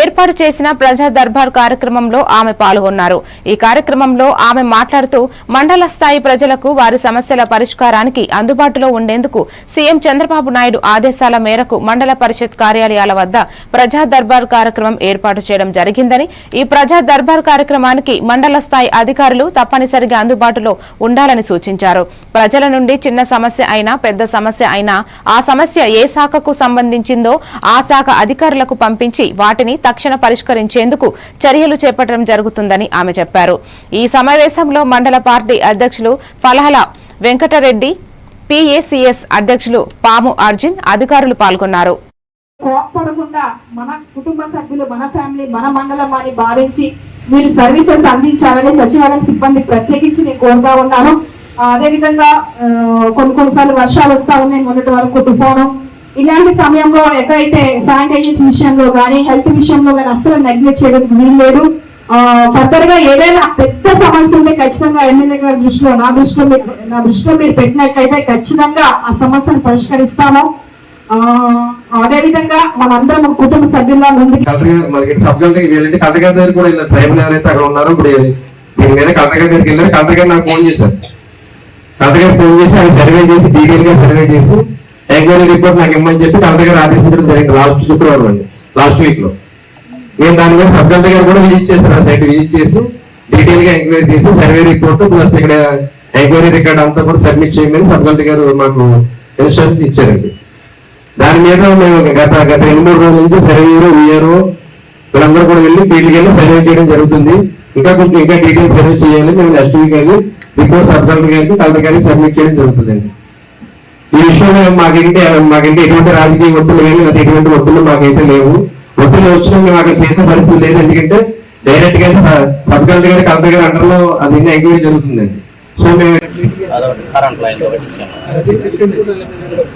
ఏర్పాటు చేసిన ప్రజా దర్బార్ కార్యక్రమంలో ఆమె పాల్గొన్నారు. ఈ కార్యక్రమంలో ఆమె మాట్లాడుతూ మండల స్థాయి ప్రజలకు వారి సమస్యల పరిష్కారానికి అందుబాటులో ఉండేందుకు సీఎం చంద్రబాబు నాయుడు ఆదేశాల మేరకు మండల పరిషత్ కార్యాలయాల వద్ద ప్రజా దర్బార్ కార్యక్రమం ఏర్పాటు చేయడం జరిగిందని ఈ ప్రజా దర్బార్ కార్యక్రమానికి మండల స్థాయి అధికారులు తప్పనిసరిగా అందుబాటులో ఉండాలని సూచించారు. ప్రజల నుండి చిన్న సమస్య అయినా పెద్ద సమస్య అయినా ఆ సమస్య ఏ శాఖకు సంబంధించిందో ఆ శాఖ అధికారులకు పంపించి వాటిని తక్షణ పరిష్కరించేందుకు చర్యలు చేపట్టడం జరుగుతుందని ఆమె చెప్పారు. ఈ సమావేశంలో మండల పార్టీ అధ్యక్షులు ఫలహల వెంకటరెడ్డి పిఏసిఎస్ అధ్యక్షులు పాము అర్జున్ అధికారులు పాల్గొన్నారు. కోప్పడకుండా మన కుటుంబ సభ్యులు మన ఫ్యామిలీ మన మండలం అని భావించి మీరు సర్వీసెస్ అందించాలని సచివాలయం సిబ్బంది ప్రత్యేకించి నేను కోరుతా ఉన్నాను. అదేవిధంగా కొన్ని కొన్నిసార్లు వర్షాలు వస్తా ఉన్నాయి. మొన్నటి వరకు తుఫాను ఇలాంటి సమయంలో ఎక్కడైతే శానిటైజేషన్ విషయంలో కానీ హెల్త్ విషయంలో కానీ అస్సలు నెగ్లెక్ట్ చేయడానికి వీలు లేదు. ఫర్దర్గా ఏదైనా పెద్ద సమస్య ఉంటే ఖచ్చితంగా ఎమ్మెల్యే గారి దృష్టిలో నా దృష్టిలో మీరు- నా దృష్టిలో మీరు పెట్టినట్లయితే ఖచ్చితంగా ఆ సమస్యను పరిష్కరిస్తాము. అదేవిధంగా మనందరం ఒక కుటుంబ సభ్యుల ముందుకు కలెక్టర్ గారు మనకి సబ్ కలెక్టర్ వీళ్ళంటే కలెక్టర్ గారి దగ్గర కూడా వెళ్ళారు ట్రైబల్ ఎవరైతే అక్కడ ఉన్నారో. ఇప్పుడు దీని మీద కలెక్టర్ గారి దగ్గరికి వెళ్ళారు. కలెక్టర్ గారు నాకు ఫోన్ చేశారు. కలెక్టర్ గారు ఫోన్ చేసి అది సర్వే చేసి డీటెయిల్గా సర్వే చేసి ఎంక్వైరీ రిపోర్ట్ నాకు ఇమ్మని చెప్పి కలెక్టర్ గారు ఆదేశించడం జరిగింది. లాస్ట్ శుక్రవారం అండి. లాస్ట్ వీక్లో. నేను దాని మీద సబ్ కలెక్టర్ గారు కూడా విజిట్ చేశాను ఆ సైట్ విజిట్ చేసి డీటెయిల్గా ఎంక్వైరీ చేసి సర్వే రిపోర్ట్ ప్లస్ ఇక్కడ ఎంక్వైరీ రికార్డ్ అంతా కూడా సబ్మిట్ చేయమని సబ్ కలెక్టర్ గారు మాకు ఇన్స్ట్రక్షన్స్ ఇచ్చారండి. దాని మీద మేము గత గత రెండు మూడు రోజుల నుంచి సర్వేయరు వీఆర్ఓ వీళ్ళందరూ కూడా వెళ్ళి ఫీల్డ్కి వెళ్ళి సర్వే చేయడం జరుగుతుంది. ఇంకా కొంచెం ఇంకా డీటెయిల్ సర్వే చేయాలి. మేము నెక్స్ట్ వీక్ అది రిపోర్ట్ సబ్ కలెక్టర్ గారికి కలెక్టర్ గారికి సబ్మిట్ చేయడం జరుగుతుందండి. విషయంలో మాకేంటి మాకేంటి ఎటువంటి రాజకీయ ఒత్తులు కానీ లేదా ఎటువంటి ఒత్తులు మాకైతే లేవు. ఒత్తులు వచ్చినా మేము అక్కడ చేసే పరిస్థితి లేదు. ఎందుకంటే డైరెక్ట్గా సబ్ కలెక్టర్ గారి కలెక్టర్ గారి అండర్లో అది ఎంక్వైరీ జరుగుతుందండి. సో మేము